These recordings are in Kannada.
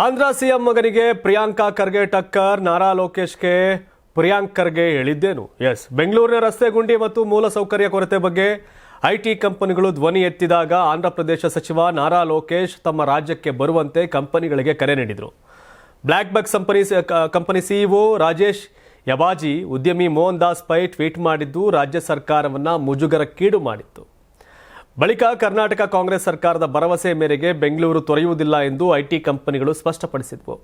ಆಂಧ್ರ ಸಿಎಂ ಮಗನಿಗೆ ಪ್ರಿಯಾಂಕಾ ಖರ್ಗೆ ಟಕ್ಕರ್, ನಾರಾ ಲೋಕೇಶ್ಗೆ ಪ್ರಿಯಾಂಕ್ ಖರ್ಗೆ ಹೇಳಿದ್ದೇನು? ಎಸ್ ಬೆಂಗಳೂರಿನ ರಸ್ತೆ ಗುಂಡಿ ಮತ್ತು ಮೂಲಸೌಕರ್ಯ ಕೊರತೆ ಬಗ್ಗೆ ಐಟಿ ಕಂಪನಿಗಳು ಧ್ವನಿ ಎತ್ತಿದಾಗ ಆಂಧ್ರ ಪ್ರದೇಶ ಸಚಿವ ನಾರಾ ಲೋಕೇಶ್ ತಮ್ಮ ರಾಜ್ಯಕ್ಕೆ ಬರುವಂತೆ ಕಂಪನಿಗಳಿಗೆ ಕರೆ ನೀಡಿದರು. Black bug company company CEO Rajesh Yabaji, ಉದ್ಯಮಿ ಮೋಹನ್ ದಾಸ್ ಪೈ ಟ್ವೀಟ್ ಮಾಡಿದ್ದು, ರಾಜ್ಯ ಸರ್ಕಾರವನ್ನು ಮುಜುಗರಕ್ಕೀಡು ಮಾಡಿತ್ತು. ಬಳಿಕ ಕರ್ನಾಟಕ ಕಾಂಗ್ರೆಸ್ ಸರ್ಕಾರದ ಭರವಸೆ ಮೇರೆಗೆ ಬೆಂಗಳೂರು ತೊರೆಯುವುದಿಲ್ಲ ಎಂದು ಐಟಿ ಕಂಪನಿಗಳು ಸ್ಪಷ್ಟಪಡಿಸಿದ್ವು.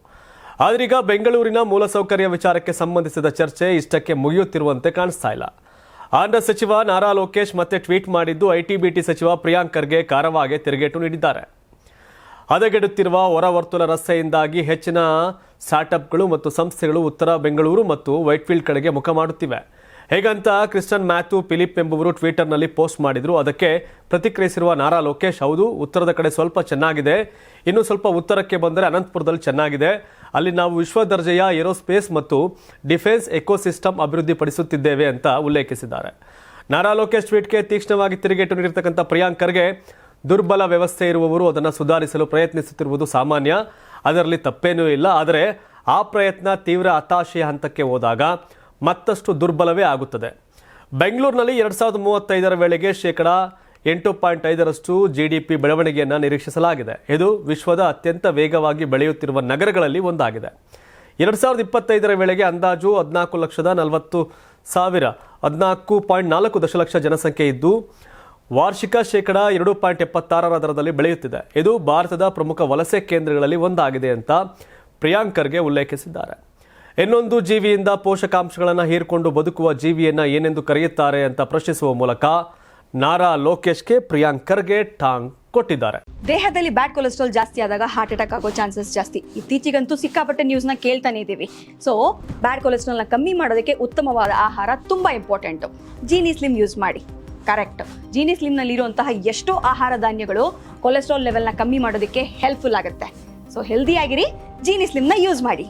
ಆದ್ರೀಗ ಬೆಂಗಳೂರಿನ ಮೂಲಸೌಕರ್ಯ ವಿಚಾರಕ್ಕೆ ಸಂಬಂಧಿಸಿದ ಚರ್ಚೆ ಇಷ್ಟಕ್ಕೆ ಮುಗಿಯುತ್ತಿರುವಂತೆ ಕಾಣಿಸ್ತಾ ಇಲ್ಲ. ಆಂಧ್ರ ಸಚಿವ ನಾರಾ ಲೋಕೇಶ್ ಮತ್ತೆ ಟ್ವೀಟ್ ಮಾಡಿದ್ದು ಐಟಿ ಬಿಟಿ ಸಚಿವ ಪ್ರಿಯಾಂಕ್ ಖರ್ಗೆ ಕಾರವಾಗೆ ತಿರುಗೇಟು ನೀಡಿದ್ದಾರೆ. ಹದಗೆಡುತ್ತಿರುವ ಹೊರವರ್ತುಲ ರಸ್ತೆಯಿಂದಾಗಿ ಹೆಚ್ಚಿನ ಸ್ಟಾರ್ಟ್ಅಪ್ಗಳು ಮತ್ತು ಸಂಸ್ಥೆಗಳು ಉತ್ತರ ಬೆಂಗಳೂರು ಮತ್ತು ವೈಟ್ಫೀಲ್ಡ್ ಕಡೆಗೆ ಮುಖ ಮಾಡುತ್ತಿವೆ. ಹೇಗಂತ ಕ್ರಿಸ್ಟನ್ ಮ್ಯಾಥ್ಯೂ ಫಿಲಿಪ್ ಎಂಬುವರು ಟ್ವಿಟರ್ನಲ್ಲಿ ಪೋಸ್ಟ್ ಮಾಡಿದ್ರು. ಅದಕ್ಕೆ ಪ್ರತಿಕ್ರಿಯಿಸಿರುವ ನಾರಾ ಲೋಕೇಶ್, ಹೌದು, ಉತ್ತರದ ಕಡೆ ಸ್ವಲ್ಪ ಚೆನ್ನಾಗಿದೆ. ಇನ್ನು ಸ್ವಲ್ಪ ಉತ್ತರಕ್ಕೆ ಬಂದರೆ ಅನಂತಪುರದಲ್ಲಿ ಚೆನ್ನಾಗಿದೆ. ಅಲ್ಲಿ ನಾವು ವಿಶ್ವ ದರ್ಜೆಯ ಏರೋಸ್ಪೇಸ್ ಮತ್ತು ಡಿಫೆನ್ಸ್ ಎಕೋಸಿಸ್ಟಮ್ ಅಭಿವೃದ್ಧಿಪಡಿಸುತ್ತಿದ್ದೇವೆ ಅಂತ ಉಲ್ಲೇಖಿಸಿದ್ದಾರೆ. ನಾರಾ ಲೋಕೇಶ್ ಟ್ವೀಟ್ಗೆ ತೀಕ್ಷ್ಣವಾಗಿ ತಿರುಗೇಟು ನೀಡಿರ್ತಕ್ಕಂಥ ಪ್ರಿಯಾಂಕರ್ಗೆ ದುರ್ಬಲ ವ್ಯವಸ್ಥೆ ಇರುವವರು ಅದನ್ನು ಸುಧಾರಿಸಲು ಪ್ರಯತ್ನಿಸುತ್ತಿರುವುದು ಸಾಮಾನ್ಯ. ಅದರಲ್ಲಿ ತಪ್ಪೇನೂ ಇಲ್ಲ. ಆದರೆ ಆ ಪ್ರಯತ್ನ ತೀವ್ರ ಹತಾಶೆಯ ಹಂತಕ್ಕೆ ಹೋದಾಗ ಮತ್ತಷ್ಟು ದುರ್ಬಲವೇ ಆಗುತ್ತದೆ. ಬೆಂಗಳೂರಿನಲ್ಲಿ ಎರಡು ಸಾವಿರದ ಮೂವತ್ತೈದರ ವೇಳೆಗೆ ಶೇಕಡ ಎಂಟು ಪಾಯಿಂಟ್ ಐದರಷ್ಟು ಜಿ ಡಿ ಪಿ ಬೆಳವಣಿಗೆಯನ್ನು ನಿರೀಕ್ಷಿಸಲಾಗಿದೆ. ಇದು ವಿಶ್ವದ ಅತ್ಯಂತ ವೇಗವಾಗಿ ಬೆಳೆಯುತ್ತಿರುವ ನಗರಗಳಲ್ಲಿ ಒಂದಾಗಿದೆ. ಎರಡು ಸಾವಿರದ ಇಪ್ಪತ್ತೈದರ ವೇಳೆಗೆ ಅಂದಾಜು ಹದಿನಾಲ್ಕು ಲಕ್ಷದ ನಲವತ್ತು ಸಾವಿರ, ಹದಿನಾಲ್ಕು ಪಾಯಿಂಟ್ ನಾಲ್ಕು ದಶಲಕ್ಷ ಜನಸಂಖ್ಯೆ ಇದ್ದು, ವಾರ್ಷಿಕ ಶೇಕಡ ಎರಡು ಪಾಯಿಂಟ್ ಎಪ್ಪತ್ತಾರರ ದರದಲ್ಲಿ ಬೆಳೆಯುತ್ತಿದೆ. ಇದು ಭಾರತದ ಪ್ರಮುಖ ವಲಸೆ ಕೇಂದ್ರಗಳಲ್ಲಿ ಒಂದಾಗಿದೆ ಅಂತ ಪ್ರಿಯಾಂಕರ್ಗೆ ಉಲ್ಲೇಖಿಸಿದ್ದಾರೆ. ಇನ್ನೊಂದು ಜೀವಿಯಿಂದ ಪೋಷಕಾಂಶಗಳನ್ನು ಹೀರಿಕೊಂಡು ಬದುಕುವ ಜೀವಿಯನ್ನು ಏನೆಂದು ಕರೆಯುತ್ತಾರೆ ಅಂತ ಪ್ರಶ್ನಿಸುವ ಮೂಲಕ ನಾರಾ ಲೋಕೇಶ್ಗೆ ಪ್ರಿಯಾಂಕ್ ಖರ್ಗೆ ಟಾಂಗ್ ಕೊಟ್ಟಿದ್ದಾರೆ. ದೇಹದಲ್ಲಿ ಬ್ಯಾಡ್ ಕೊಲೆಸ್ಟ್ರಾಲ್ ಜಾಸ್ತಿ ಆದಾಗ ಹಾರ್ಟ್ ಅಟ್ಯಾಕ್ ಆಗೋ ಚಾನ್ಸಸ್ ಜಾಸ್ತಿ. ಇತ್ತೀಚೆಗಂತೂ ಸಿಕ್ಕಾಪಟ್ಟೆ ನ್ಯೂಸ್ನ ಕೇಳ್ತಾನೆ ಇದ್ದೀವಿ. ಸೊ ಬ್ಯಾಡ್ ಕೊಲೆಸ್ಟ್ರಾಲ್ನ ಕಮ್ಮಿ ಮಾಡೋದಕ್ಕೆ ಉತ್ತಮವಾದ ಆಹಾರ ತುಂಬ ಇಂಪಾರ್ಟೆಂಟು ಜೀನಿ ಸ್ಲಿಮ್ ಯೂಸ್ ಮಾಡಿ. ಕರೆಕ್ಟ್ ಜೀನಿ ಸ್ಲಿಮ್ನಲ್ಲಿರುವಂತಹ ಎಷ್ಟೋ ಆಹಾರ ಧಾನ್ಯಗಳು ಕೊಲೆಸ್ಟ್ರಾಲ್ ಲೆವೆಲ್ನ ಕಮ್ಮಿ ಮಾಡೋದಕ್ಕೆ ಹೆಲ್ಪ್ಫುಲ್ ಆಗುತ್ತೆ. ಸೊ ಹೆಲ್ದಿ ಆಗಿರಿ ಜೀನಿ ಸ್ಲಿಮ್ನ ಯೂಸ್ ಮಾಡಿ.